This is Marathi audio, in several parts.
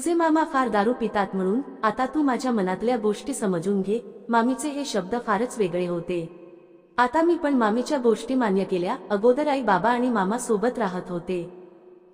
तुझे मामा फार दारू पितात म्हणून आता तू माझ्या मनातल्या गोष्टी समजून घे मामीचे हे शब्द फारच वेगळे होते. आता मी पण मामीच्या गोष्टी मान्य केल्या अगोदर आई बाबा आणि मामा सोबत राहत होते.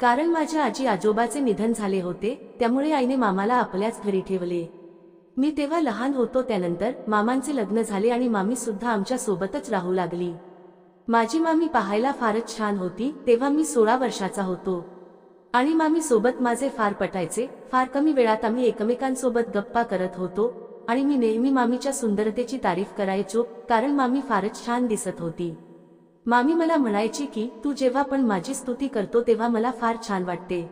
कारण माझ्या आजी आजोबाचे निधन झाले होते त्यामुळे आईने मामाला आपल्याच घरी ठेवले. मी तेव्हा लहान होतो त्यानंतर मामांचे लग्न झाले आणि मामी सुद्धा आमच्या सोबतच राहू लागली. माझी मामी पाहायला फारच छान होती तेव्हा मी सोळा वर्षाचा होतो. आणि मामी सोबत माझे फार पटायचे फार कमी वेळात आम्ही एकमेकांसोबत गप्पा करत होतो आणि मी नेहमी मामीच्या सुंदरतेची तारीफ करायचो कारण मामी फारच छान दिसत होती. मामी मला म्हणायची की तू जेव्हा पण माझी स्तुती करतो तेव्हा मला फार छान वाटते.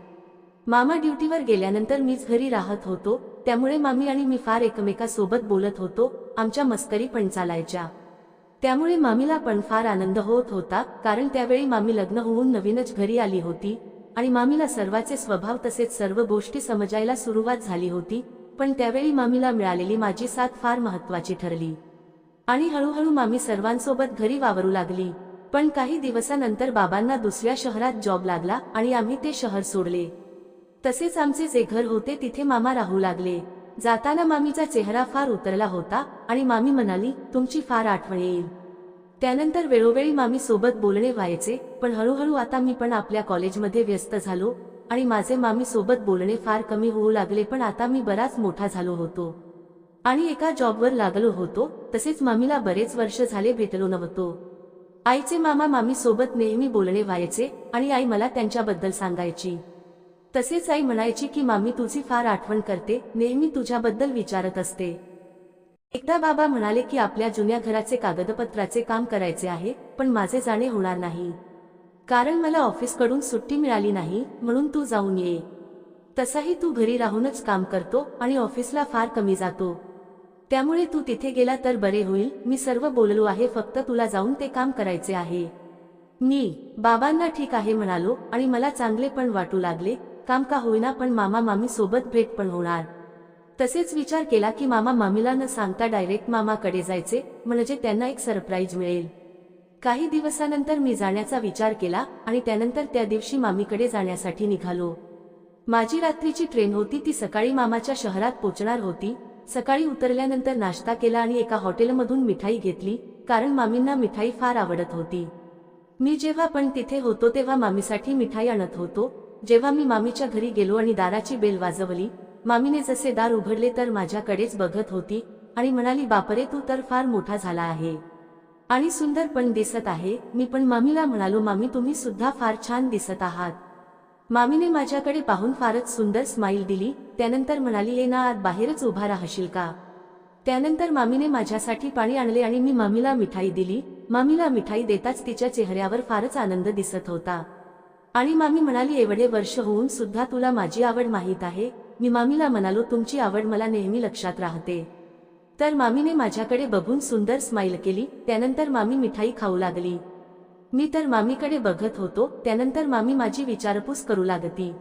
मामा ड्युटीवर गेल्यानंतर मीच घरी राहत होतो त्यामुळे मामी आणि मी फार एकमेकासोबत बोलत होतो आमच्या मस्करी पण चालायच्या. त्यामुळे मामीला पण फार आनंद होत होता कारण त्यावेळी मामी लग्न होऊन नवीनच घरी आली होती आणि मामीला सर्वाचे स्वभाव तसेच सर्व गोष्टी समजायला सुरुवात झाली होती पण त्यावेळी मामीला मिळालेली माझी साथ फार महत्वाची ठरली. आणि हळूहळू मामी सर्वांसोबत घरी वावरू लागली. पण काही दिवसानंतर बाबांना दुसऱ्या शहरात जॉब लागला आणि आम्ही ते शहर सोडले. तसेच आमचे जे घर होते तिथे मामा राहू लागले. जाताना मामीचा चेहरा फार उतरला होता आणि मामी म्हणाली तुमची फार आठवण येईल. त्यानंतर वेळोवेळी मामी सोबत बोलणे व्हायचे पण हळूहळू आता मी पण आपल्या कॉलेजमध्ये व्यस्त झालो आणि माझे मामी सोबत बोलणे फार कमी होऊ लागले पण आता मी बराच मोठा झालो होतो. आणि एका जॉबवर लागलो होतो तसेच मामीला बरेच वर्ष झाले भेटलो नव्हतो. आईचे मामा मामी सोबत नेहमी बोलणे व्हायचे आणि आई मला त्यांच्याबद्दल सांगायची. तसेच आई म्हणायची की मामी तुझी फार आठवण करते नेहमी तुझ्याबद्दल विचारत असते. एकदा बाबा म्हणाले की आपल्या जुन्या घराचे कागदपत्राचे काम करायचे आहे पण माझे जाणे होणार नाही. कारण मला ऑफिसकडून सुट्टी मिळाली नाही म्हणून तू जाऊन ये. तसाही तू घरी राहूनच काम करतो आणि ऑफिसला फार कमी जातो. त्यामुळे तू तिथे गेला तर बरे होईल मी सर्व बोललो आहे फक्त तुला जाऊन ते काम करायचे आहे. मी बाबांना ठीक आहे म्हणालो आणि मला चांगले पण वाटू लागले काम का होईना पण मामा मामी सोबत भेट पण होणार. तसेच विचार केला की मामा मामीला न सांगता डायरेक्ट मामाकडे जायचे म्हणजे त्यांना एक सरप्राईज मिळेल. काही दिवसानंतर मी जाण्याचा विचार केला आणि त्यानंतर त्या दिवशी मामीकडे जाण्यासाठी निघालो. माझी रात्रीची ट्रेन होती ती सकाळी मामाच्या शहरात पोचणार होती. सकाळी उतरल्यानंतर नाश्ता केला आणि एका हॉटेलमधून मिठाई घेतली कारण मामींना मिठाई फार आवडत होती. मी जेव्हा पण तिथे होतो तेव्हा मामीसाठी मिठाई आणत होतो. जेव्हा मी मामीच्या घरी गेलो आणि दाराची बेल वाजवली मामीने जसे दार उघडले तर माझ्याकडेच बघत होती आणि म्हणाली बापरे तू तर फार मोठा झाला आहे आणि सुंदर पण दिसत आहे. मी पण मामीला म्हणालो मामी तुम्ही सुद्धा फार छान दिसत आहात. मामीने माझ्याकडे पाहून फारच सुंदर स्माईल दिली. त्यानंतर म्हणाली ये ना आत बाहेरच उभा राहशील का? त्यानंतर मामीने माझ्यासाठी पाणी आणले आणि मी मामीला मिठाई दिली. मामीला मिठाई देताच तिच्या चेहऱ्यावर फारच आनंद दिसत होता. आणि मामी म्हणाली एवढे वर्ष होऊन सुद्धा तुला माझी आवड माहीत आहे मी मामीला म्हणालो तुमची आवड मला नेहमी लक्षात राहते. तर मामीने माझ्याकडे बघून सुंदर स्माईल केली त्यानंतर मामी मिठाई खाऊ लागली. मी तर मामीकडे बघत होतो त्यानंतर मामी माझी विचारपूस करू लागती.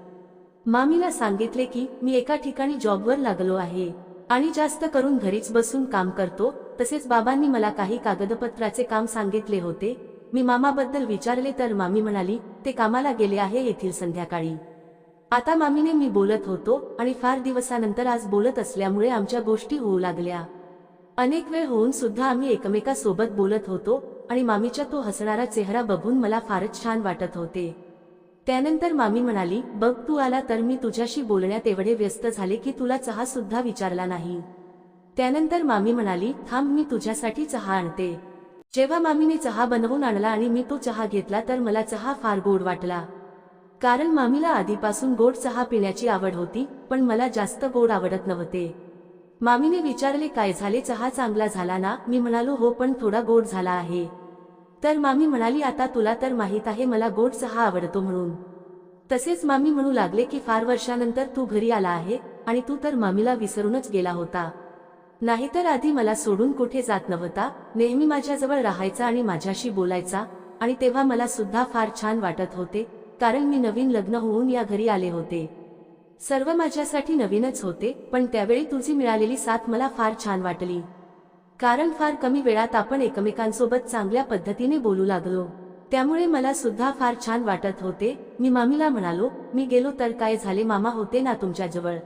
मामीला सांगितले की मी एका ठिकाणी जॉबवर लागलो आहे आणि जास्त करून घरीच बसून काम करतो तसेच बाबांनी मला काही कागदपत्राचे काम सांगितले होते. मी मामाबद्दल विचारले तर मामी म्हणाली ते कामाला गेले आहे येथील संध्याकाळी. आता मामीने मी बोलत होतो आणि फार दिवसानंतर आज बोलत असल्यामुळे आमच्या गोष्टी होऊ लागल्या. अनेक वेळ होऊन सुद्धा आम्ही एकमेकासोबत बोलत होतो आणि मामीच्या तो हसणारा चेहरा बघून मला फारच छान वाटत होते. त्यानंतर मामी म्हणाली बघ तू आला तर मी तुझ्याशी बोलण्यात एवढे व्यस्त झाले की तुला चहा सुद्धा विचारला नाही. त्यानंतर मामी म्हणाली थांब मी तुझ्यासाठी चहा आणते. जेव्हा मामीने चहा बनवून आणला आणि मी तो चहा घेतला तर मला चहा फार गोड वाटला. कारण मामीला आधीपासून गोड चहा पिण्याची आवड होती पण मला जास्त गोड आवडत नव्हते. मामीने विचारले काय झाले? चहा चांगला झाला ना? मी म्हणालो हो पण थोडा गोड झाला आहे. तर मामी म्हणाली आता तुला तर माहीत आहे मला गोड चहा आवडतो म्हणून. तसेच मामी म्हणू लागले की फार वर्षानंतर तू घरी आला आहे आणि तू तर मामीला विसरूनच गेला होता. नाहीतर आधी मला सोडून कुठे जात नव्हता? नेहमी माझ्याजवळ राहायचा आणि माझ्याशी बोलायचा आणि तेव्हा मला सुद्धा फार छान वाटत होते कारण मी नवीन लग्न होऊन या घरी आले होते. सर्व माझ्यासाठी नवीनच होते पण त्यावेळी तुझी मिळालेली साथ मला फार छान वाटली. कारण फार कमी वेळात आपण एकमेकांसोबत चांगल्या पद्धतीने बोलू लागलो. त्यामुळे मला सुद्धा फार छान वाटत होते. मी मामीला म्हणालो मी गेलो तर काय झाले? मामा होते ना तुमच्याजवळ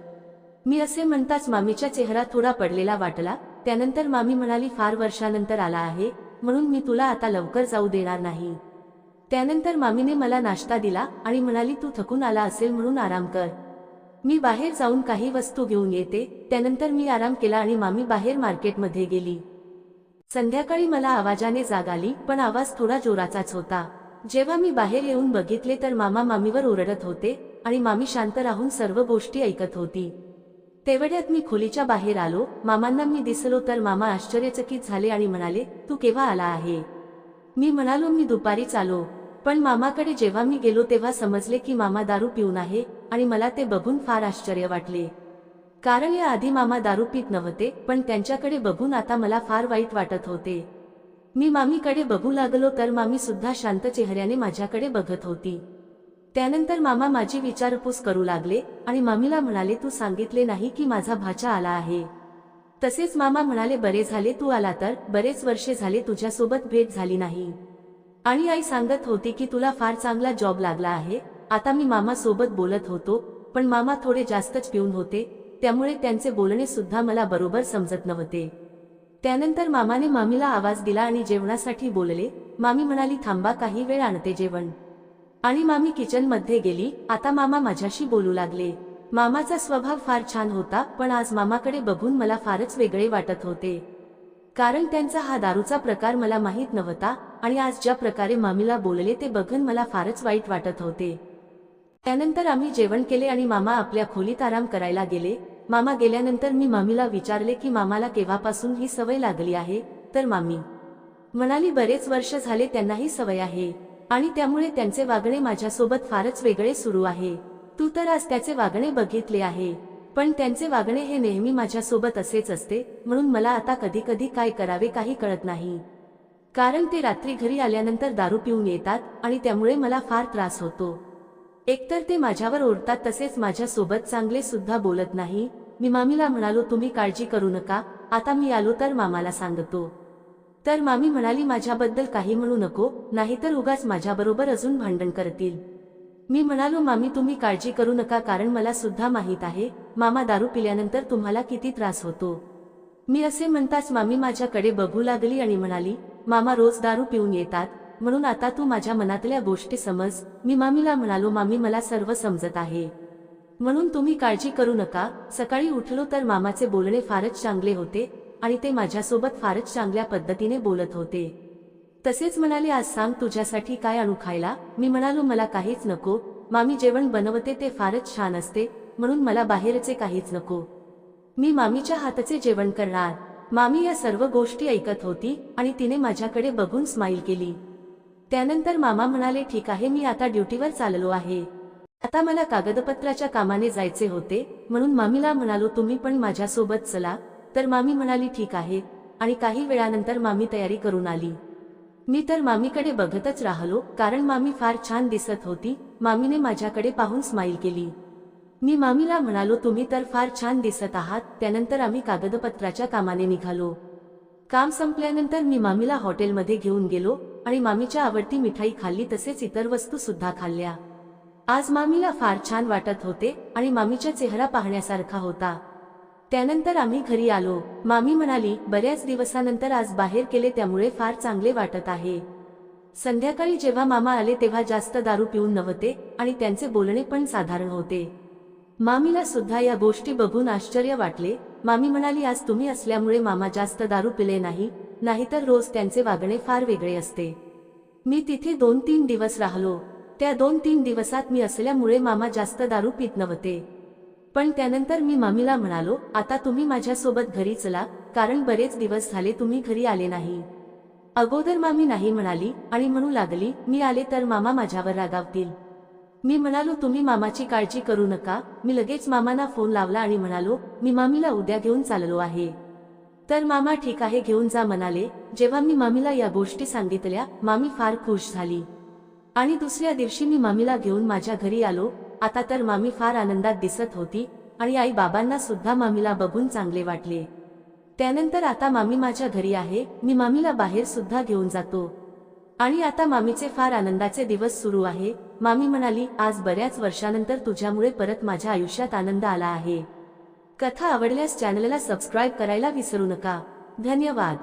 मी असे म्हणताच मामीच्या चेहरा थोडा पडलेला वाटला. त्यानंतर मामी म्हणाली फार वर्षानंतर आला आहे म्हणून मी तुला आता लवकर जाऊ देणार नाही. त्यानंतर मामीने मला नाश्ता दिला आणि म्हणाली तू थकून आला असेल म्हणून आराम कर. मी बाहेर जाऊन काही वस्तू घेऊन येते. त्यानंतर मी आराम केला आणि मामी बाहेर मार्केटमध्ये गेली. संध्याकाळी मला आवाजाने जाग आली पण आवाज थोडा जोराचाच होता. जेव्हा मी बाहेर येऊन बघितले तर मामा मामीवर ओरडत होते आणि मामी शांत राहून सर्व गोष्टी ऐकत होती. तेवढ्यात मी खोलीच्या बाहेर आलो. मामांना मी दिसलो तर मामा आश्चर्यचकित झाले आणि म्हणाले तू केव्हा आला आहे? मी म्हणालो मी दुपारीच आलो. पण मामाकडे जेव्हा मी गेलो तेव्हा समजले की मामा दारू पिऊन आहे आणि मला ते बघून फार आश्चर्य वाटले. कारण या आधी मामा दारू पित नव्हते पण त्यांच्याकडे बघून आता मला फार वाईट वाटत होते. मी मामीकडे बघू लागलो तर मामी सुद्धा शांत चेहऱ्याने माझ्याकडे बघत होती. त्यानंतर मामा माझी विचारपूस करू लागले आणि मामीला म्हणाले तू सांगितले नाही की माझा भाचा आला आहे. तसेच मामा म्हणाले बरे झाले तू आला तर बरेच वर्षे झाले तुझ्यासोबत भेट झाली नाही. आणि आई सांगत होती की तुला फार चांगला जॉब लागला आहे. आता मी मामा सोबत बोलत होतो पण मामा थोडे जास्तच पिऊन होते त्यामुळे त्यांचे बोलणे सुद्धा मला बरोबर समजत नव्हते. त्यानंतर मामाने मामीला आवाज दिला आणि जेवणासाठी बोलले मामी म्हणाली थांबा काही वेळ आणते जेवण. आणि मामी किचनमध्ये गेली. आता मामा माझ्याशी बोलू लागले. मामाचा स्वभाव फार छान होता पण आज मामाकडे बघून मला फारच वेगळे वाटत होते. कारण त्यांचा हा दारूचा प्रकार मला माहीत नव्हता आणि आज ज्या प्रकारे मामीला बोलले ते बघून मला फारच वाईट वाटत होते. त्यानंतर आम्ही जेवण केले आणि मामा आपल्या खोलीत आराम करायला गेले. मामा गेल्यानंतर मी मामीला विचारले की मामाला केव्हापासून ही सवय लागली आहे? तर मामी म्हणाली बरेच वर्ष झाले त्यांना ही सवय आहे आणि त्यामुळे त्यांचे वागणे माझ्यासोबत फारच वेगळे सुरू आहे. तू तर आज त्याचे वागणे बघितले आहे. पण त्यांचे वागणे हे नेहमी माझ्यासोबत असेच असते म्हणून मला आता कधी कधी काय करावे काही कळत नाही. कारण ते रात्री घरी आल्यानंतर दारू पिऊन येतात आणि त्यामुळे मला फार त्रास होतो. एकतर ते माझ्यावर ओढतात तसेच माझ्यासोबत चांगले सुद्धा बोलत नाही. मी मामीला म्हणालो तुम्ही काळजी करू नका. आता मी आलो तर मामाला सांगतो. तर मामी म्हणाली माझ्याबद्दल काही म्हणू नको नाहीतर उगाच माझ्याबरोबर अजून भांडण करतील. मी म्हणालो मामी तुम्ही काळजी करू नका कारण मला सुद्धा माहीत आहे. मामा दारू पिल्यानंतर तुम्हाला किती त्रास होतो. मी असे म्हणताच मामी माझ्याकडे बघू लागली आणि म्हणाली मामा रोज दारू पिऊन येतात म्हणून आता तू माझ्या मनातल्या गोष्टी समज. मी मामीला म्हणालो मामी मला सर्व समजत आहे. म्हणून तुम्ही काळजी करू नका. सकाळी उठलो तर मामाचे बोलणे फारच चांगले होते आणि ते माझ्यासोबत फारच चांगल्या पद्धतीने बोलत होते. तसेच म्हणाले आज सांग तुझ्यासाठी काय आणू खायला? मी म्हणालो मला काहीच नको. मामी जेवण बनवते ते फारच छान असते. म्हणून मला बाहेरचे काहीच नको. मी मामीच्या हाताचे जेवण करणार. मामी या सर्व गोष्टी ऐकत होती आणि तिने माझ्याकडे बघून स्माईल केली. त्यानंतर मामा म्हणाले ठीक आहे मी आता ड्युटीवर चाललो आहे. आता मला कागदपत्राच्या कामाने जायचे होते म्हणून मामीला म्हणालो तुम्ही पण माझ्यासोबत चला तर मामी म्हणाली ठीक आहे आणि काही वेळानंतर मामी तयारी करून आली. मी तर मामीकडे बघतच राहिलो कारण मामी फार छान दिसत होती. मामीने माझ्याकडे पाहून स्माईल केली. मी मामीला म्हणालो तुम्ही तर फार छान दिसत आहात. त्यानंतर आम्ही कागदपत्राच्या कामाने निघालो. काम संपल्यानंतर मी मामीला हॉटेलमध्ये घेऊन गेलो आणि मामीच्या आवडती मिठाई खाल्ली तसेच इतर वस्तू सुद्धा खाल्ल्या. आज मामीला फार छान वाटत होते आणि मामीचा चेहरा पाहण्यासारखा होता. त्यानंतर आम्ही घरी आलो. मामी म्हणाली बऱ्याच दिवसानंतर आज बाहेर केले त्यामुळे फार चांगले वाटत आहे. संध्याकाळी जेव्हा मामा आले तेव्हा जास्त दारू पिऊन नव्हते आणि त्यांचे बोलणे पण साधारण होते. मामीला सुद्धा या गोष्टी बघून आश्चर्य वाटले. मामी म्हणाली आज तुम्ही असल्यामुळे मामा जास्त दारू पिले नाही नाहीतर रोज त्यांचे वागणे फार वेगळे असते. मी तिथे दोन तीन दिवस राहिलो. त्या दोन तीन दिवसात मी असल्यामुळे मामा जास्त दारू पित नव्हते. पण त्यानंतर मी मामीला म्हणालो आता तुम्ही माझ्यासोबत घरी चला कारण बरेच दिवस झाले तुम्ही घरी आले नाही. अगोदर मामी नाही म्हणाली आणि म्हणू लागली मी आले तर मामा माझ्यावर रागावतील. मी म्हणालो तुम्ही मामाची काळजी करू नका. मी लगेच मामाना फोन लावला आणि म्हणालो मी मामीला उद्या घेऊन चाललो आहे. तर मामा ठीक आहे घेऊन जा म्हणाले. जेव्हा मी मामीला या गोष्टी सांगितल्या मामी फार खुश झाली. आणि दुसऱ्या दिवशी मी मामीला घेऊन माझ्या घरी आलो. आता तर मामी फार आनंदात दिसत होती आणि आई बाबांना सुद्धा मामीला बघून चांगले वाटले. त्यानंतर आता मामी माझ्या घरी आहे. मी मामीला बाहेर सुद्धा घेऊन जातो. आणि आता मामीचे फार आनंदाचे दिवस सुरू आहे. मामी म्हणाली आज बऱ्याच वर्षानंतर तुझ्यामुळे परत माझ्या आयुष्यात आनंद आला आहे. कथा आवडल्यास चॅनलला सबस्क्राईब करायला विसरू नका. धन्यवाद.